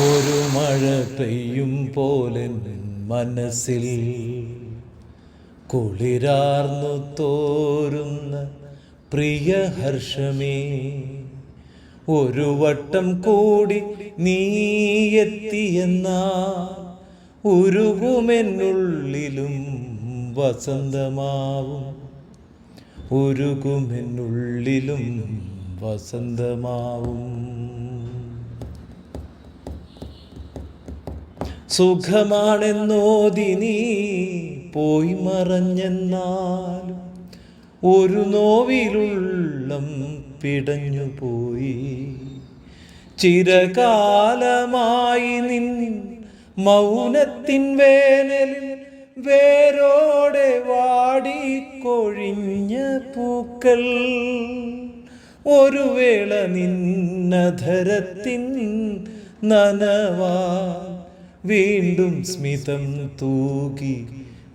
ഒരു മഴ പെയ്യും പോലെ മനസ്സിൽ കുളിരാർന്നു തോരുന്ന പ്രിയ ഹർഷമേ ഒരു വട്ടം കൂടി നീ എത്തിയെന്ന ഉരുകുമെന്നുള്ളിലും വസന്തമാവും. ഉരുകുമെന്നുള്ളിലും വസന്തമാവും. സുഖമാണെന്നോതി നീ പോയി മറഞ്ഞെന്നാലും ഒരു നോവിലുള്ളം പിടഞ്ഞു പോയി. ചിരകാലമായി നിൻ മൗനത്തിൻ വേനലിൽ വേരോടെ വാടിക്കൊഴിഞ്ഞ പൂക്കൾ. ഒരു വേള നിന്നധരത്തിൻ നനവാ വീണ്ടും സ്മിതം തൂകി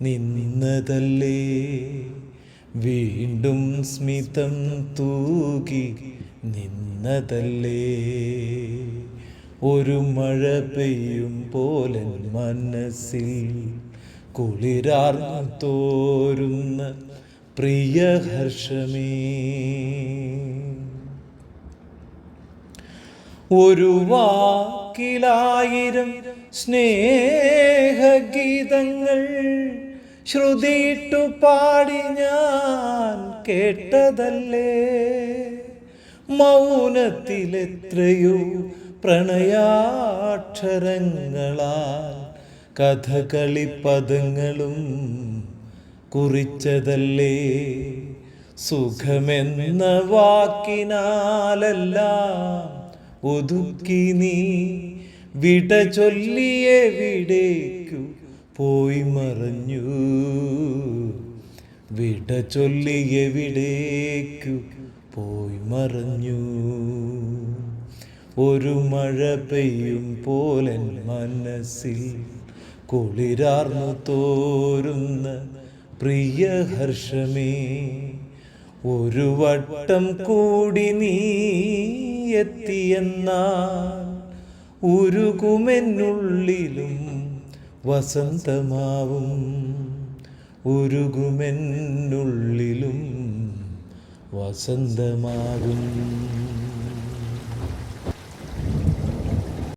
നിന്നതല്ലേ. വീണ്ടും സ്മിതം തൂകി നിന്നതല്ലേ. ഒരു മഴ പെയ്യും പോലെ മനസ്സിൽ കുളിരാർന്നു തോരുന്ന പ്രിയ ഹർഷമേ ഒരു വാക്കിലായിരം സ്നേഹഗീതങ്ങൾ ശ്രുതിയിട്ടു പാടി ഞാൻ കേട്ടതല്ലേ? മൗനത്തിലെത്രയോ പ്രണയാക്ഷരങ്ങളാൽ കഥകളി പദങ്ങളും കുറിച്ചതല്ലേ? സുഖമെന്ന വാക്കിനാലെല്ലാം ഒതുക്കി നീ വിട ചൊല്ലിയെവിടേക്കു പോയി മറഞ്ഞു. വിട ചൊല്ലിയെവിടേക്കു പോയി മറഞ്ഞു. ഒരു മഴ പെയ്യും പോലെ മനസ്സിൽ കുളിരാർന്നു തോരുന്ന പ്രിയ ഹർഷമേ. ഒരു വട്ടം കൂടി നീ എത്തിയെന്നാൽ ഉരുകുമെന്നുള്ളിലും വസന്തമാവും. ഉരുകുമെന്നുള്ളിലും വസന്തമാകും.